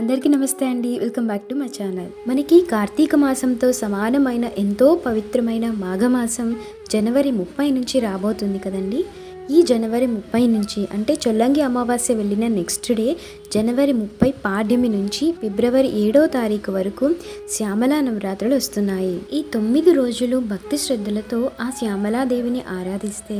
అందరికీ నమస్తే అండి. Welcome back to my channel. మనకి కార్తీక మాసంతో సమానమైన ఎంతో పవిత్రమైన మాఘమాసం జనవరి ముప్పై నుంచి రాబోతుంది కదండి. ఈ జనవరి ముప్పై నుంచి అంటే చొల్లంగి అమావాస్య వెళ్ళిన నెక్స్ట్ డే జనవరి ముప్పై పాడ్యమి నుంచి ఫిబ్రవరి ఏడో తారీఖు వరకు శ్యామలా నవరాత్రులు వస్తున్నాయి. ఈ తొమ్మిది రోజులు భక్తి శ్రద్ధలతో ఆ శ్యామలాదేవిని ఆరాధిస్తే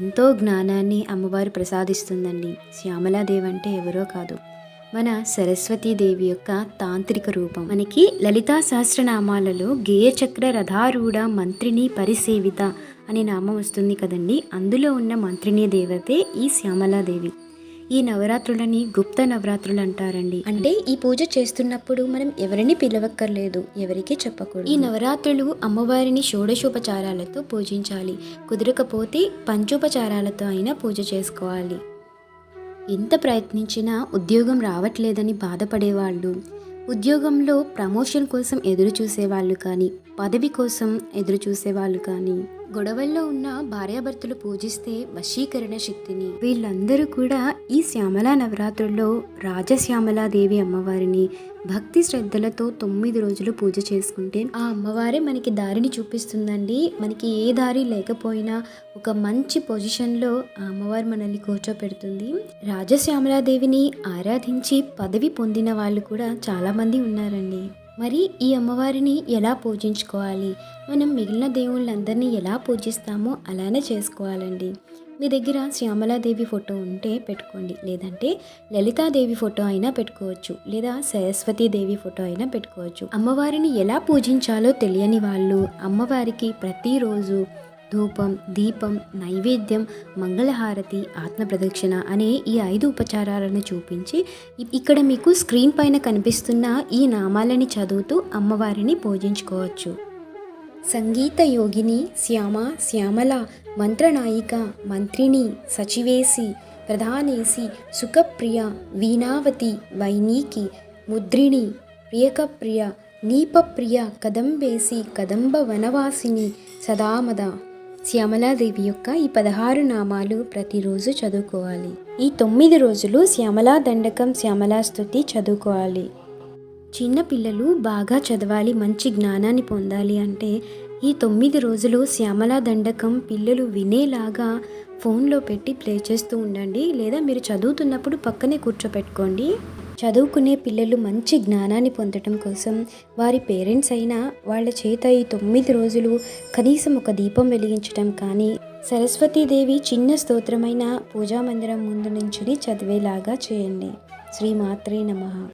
ఎంతో జ్ఞానాన్ని అమ్మవారు ప్రసాదిస్తుందండి. శ్యామలాదేవి అంటే ఎవరో కాదు. మన సరస్వతీదేవి యొక్క తాంత్రిక రూపం. మనకి లలితా సహస్రనామాలలో గేయచక్ర రథారూఢ మంత్రిని పరిసేవిత అనే నామం వస్తుంది కదండి. అందులో ఉన్న మంత్రిని దేవతే ఈ శ్యామలాదేవి. ఈ నవరాత్రులని గుప్త నవరాత్రులు అంటారండి. అంటే ఈ పూజ చేస్తున్నప్పుడు మనం ఎవరిని పిలవక్కర్లేదు ఎవరికి చెప్పకూడదు. ఈ నవరాత్రులు అమ్మవారిని షోడశోపచారాలతో పూజించాలి. కుదరకపోతే పంచోపచారాలతో అయినా పూజ చేసుకోవాలి. ఎంత ప్రయత్నించినా ఉద్యోగం రావట్లేదని బాధపడేవాళ్ళు. ఉద్యోగంలో ప్రమోషన్ కోసం ఎదురు చూసేవాళ్ళు కానీ పదవి కోసం ఎదురు చూసేవాళ్ళు కానీ. గొడవల్లో ఉన్న భార్యాభర్తలు పూజిస్తే వశీకరణ శక్తిని. వీళ్ళందరూ కూడా ఈ శ్యామలా నవరాత్రుల్లో రాజశ్యామలాదేవి అమ్మవారిని భక్తి శ్రద్ధలతో తొమ్మిది రోజులు పూజ చేసుకుంటే ఆ అమ్మవారే మనకి దారిని చూపిస్తుందండి. మనకి ఏ దారి లేకపోయినా ఒక మంచి పొజిషన్లో ఆ అమ్మవారు మనల్ని కూర్చోపెడుతుంది. రాజశ్యామలాదేవిని ఆరాధించి పదవి పొందిన వాళ్ళు కూడా చాలామంది ఉన్నారండి. మరి ఈ అమ్మవారిని ఎలా పూజించుకోవాలి? మనం మిగిలిన దేవుళ్ళందరినీ ఎలా పూజిస్తామో అలానే చేసుకోవాలండి. మీ దగ్గర శ్యామలాదేవి ఫోటో ఉంటే పెట్టుకోండి. లేదంటే లలితాదేవి ఫోటో అయినా పెట్టుకోవచ్చు. లేదా సరస్వతీదేవి ఫోటో అయినా పెట్టుకోవచ్చు. అమ్మవారిని ఎలా పూజించాలో తెలియని వాళ్ళు అమ్మవారికి ప్రతిరోజు ధూపం దీపం నైవేద్యం మంగళహారతి ఆత్మ ప్రదక్షిణ అనే ఈ ఐదు ఉపచారాలను చూపించి ఇక్కడ మీకు స్క్రీన్ పైన కనిపిస్తున్న ఈ నామాలని చదువుతూ అమ్మవారిని పూజించుకోవచ్చు. సంగీత యోగిని శ్యామ శ్యామల మంత్రనాయిక మంత్రిని సచివేసి ప్రధానేసి సుఖప్రియ వీణావతి వైనీకి ముద్రిణి ప్రియకప్రియ నీపప్రియ కదంబేసి కదంబ వనవాసిని సదామద శ్యామలాదేవి యొక్క ఈ పదహారు నామాలు ప్రతిరోజు చదువుకోవాలి. ఈ తొమ్మిది రోజులు శ్యామలా దండకం శ్యామలా స్థుతి చదువుకోవాలి. చిన్నపిల్లలు బాగా చదవాలి మంచి జ్ఞానాన్ని పొందాలి అంటే ఈ తొమ్మిది రోజులు శ్యామలా దండకం పిల్లలు వినేలాగా ఫోన్లో పెట్టి ప్లే చేస్తూ ఉండండి. లేదా మీరు చదువుతున్నప్పుడు పక్కనే కూర్చోపెట్టుకోండి. చదువుకునే పిల్లలు మంచి జ్ఞానాన్ని పొందటం కోసం వారి పేరెంట్స్ అయినా వాళ్ళ చేత ఈ తొమ్మిది రోజులు కనీసం ఒక దీపం వెలిగించటం కానీ సరస్వతీదేవి చిన్న స్తోత్రమైన పూజా మందిరం ముందు నుంచుని చదివేలాగా చేయండి. శ్రీమాత్రే నమః.